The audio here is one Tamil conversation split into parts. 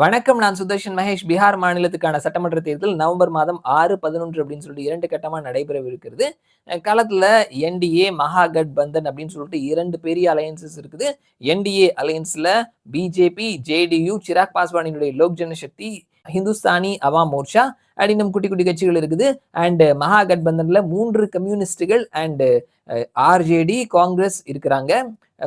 வணக்கம் நான் சுதர்ஷன் மகேஷ். பீகார் மாநிலத்துக்கான சட்டமன்ற தேர்தல் நவம்பர் மாதம் ஆறு பதினொன்று அப்படின்னு சொல்லிட்டு இரண்டு கட்டமாக நடைபெறவிருக்கிறது. களத்தில் என்டிஏ மகாகட் பந்தன் அப்படின்னு சொல்லிட்டு இரண்டு பெரிய அலையன்சஸ் இருக்குது. என்டிஏ அலையன்ஸில் பிஜேபி ஜேடியு சிராக் பாஸ்வானினுடைய லோக் ஜனசக்தி ஹிந்துஸ்தானி அவா மோர்ச்சா அண்ட் இன்னும் குட்டி குட்டி கட்சிகள் இருக்குது. அண்ட் மகாகட்பந்தன்ல மூன்று கம்யூனிஸ்டுகள் அண்ட் ஆர்ஜேடி காங்கிரஸ் இருக்கிறாங்க.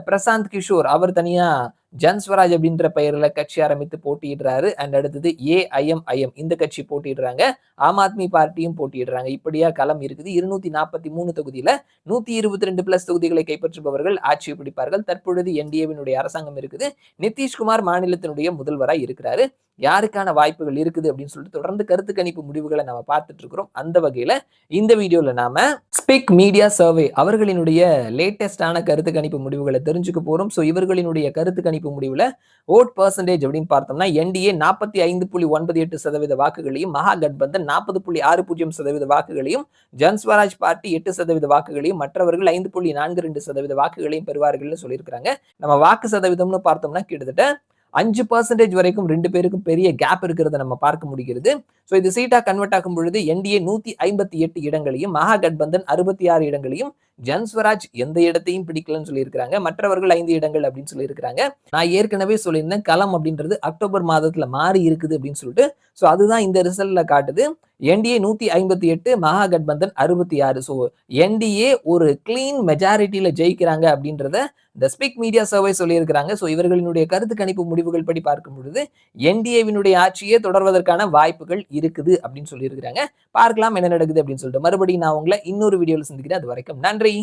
பிரசாந்த் கிஷோர் அவர் தனியாக ஜன்ஸ்வராஜ் அப்படின்ற பெயர்ல கட்சி ஆரம்பித்து போட்டியிடுறாரு. அண்ட் அடுத்தது ஏஐஎம்ஐஎம் இந்த கட்சி போட்டியிடுறாங்க. ஆம் ஆத்மி பார்ட்டியும் போட்டியிடுறாங்க. இப்படியா களம் இருக்குது. இருநூத்தி நாற்பத்தி மூணு தொகுதியில நூத்தி இருபத்தி ரெண்டு பிளஸ் தொகுதிகளை கைப்பற்றுபவர்கள் ஆட்சி பிடிப்பார்கள். தற்பொழுது என்டிஏவினுடைய அரசாங்கம் இருக்குது. நிதிஷ்குமார் மாநிலத்தினுடைய முதல்வராக இருக்கிறாரு. யாருக்கான வாய்ப்புகள் இருக்குது அப்படின்னு சொல்லிட்டு தொடர்ந்து கருத்து கணிப்பு முடிவுகளை நம்ம பார்த்துட்டு இருக்கிறோம். அந்த வகையில இந்த வீடியோல நாம ஸ்பிக் மீடியா சர்வே அவர்களினுடைய லேட்டஸ்டான கருத்து கணிப்பு முடிவுகளை தெரிஞ்சுக்க போறோம். ஸோ இவர்களினுடைய கருத்து கணிப்பு முடிவுல ஓட் பர்சன்டேஜ் அப்படின்னு பார்த்தோம்னா என்டிஏ நாற்பத்தி ஐந்து புள்ளி ஒன்பது எட்டு சதவீத வாக்குகளையும் மகா கட்பந்தன் நாற்பது புள்ளி ஆறு பூஜ்ஜியம் சதவீத வாக்குகளையும் ஜன்ஸ்வராஜ் பார்ட்டி எட்டு சதவீத வாக்குகளையும் மற்றவர்கள் ஐந்து புள்ளி நான்கு ரெண்டு சதவீத வாக்குகளையும் பெறுவார்கள்னு சொல்லியிருக்கிறாங்க. நம்ம வாக்கு சதவீதம்னு பார்த்தோம்னா கிட்டத்தட்ட அஞ்சு பர்சன்டேஜ் வரைக்கும் ரெண்டு பேருக்கும் பெரிய கேப் இருக்கிறத நம்ம பார்க்க முடிகிறது. ஸோ இது சீட்டா கன்வெர்ட் ஆகும் பொழுது என்டிஏ நூத்தி ஐம்பத்தி எட்டு இடங்களையும் மகா கட்பந்தன் அறுபத்தி ஆறு இடங்களையும் ஜன்ஸ்வராஜ் எந்த இடத்தையும் பிடிக்கலன்னு சொல்லியிருக்கிறாங்க. மற்றவர்கள் ஐந்து இடங்கள் அப்படின்னு சொல்லியிருக்கிறாங்க. நான் ஏற்கனவே சொல்லியிருந்தேன் களம் அப்படின்றது அக்டோபர் மாதத்துல மாறி இருக்குது அப்படின்னு சொல்லிட்டு ஸோ அதுதான் இந்த ரிசல்ட்ல காட்டுது. என்டிஏ நூத்தி ஐம்பத்தி எட்டு மகா கட்பந்தன் அறுபத்தி ஆறு. ஸோ என்டிஏ ஒரு கிளீன் மெஜாரிட்டியில ஜெயிக்கிறாங்க அப்படின்றத இந்த ஸ்பிக் மீடியா சர்வே சொல்லியிருக்கிறாங்க. ஸோ இவர்களினுடைய கருத்து கணிப்பு முடிவுகள் படி பார்க்கும் பொழுது என்டிஏவினுடைய ஆட்சியே தொடர்வதற்கான வாய்ப்புகள் இருக்குது அப்படின்னு சொல்லியிருக்கிறாங்க. பார்க்கலாம் என்ன நடக்குது அப்படின்னு சொல்லிட்டு. மறுபடியும் நான் உங்களை இன்னொரு வீடியோவில் சந்திக்கிறேன். அது வரைக்கும் நன்றி.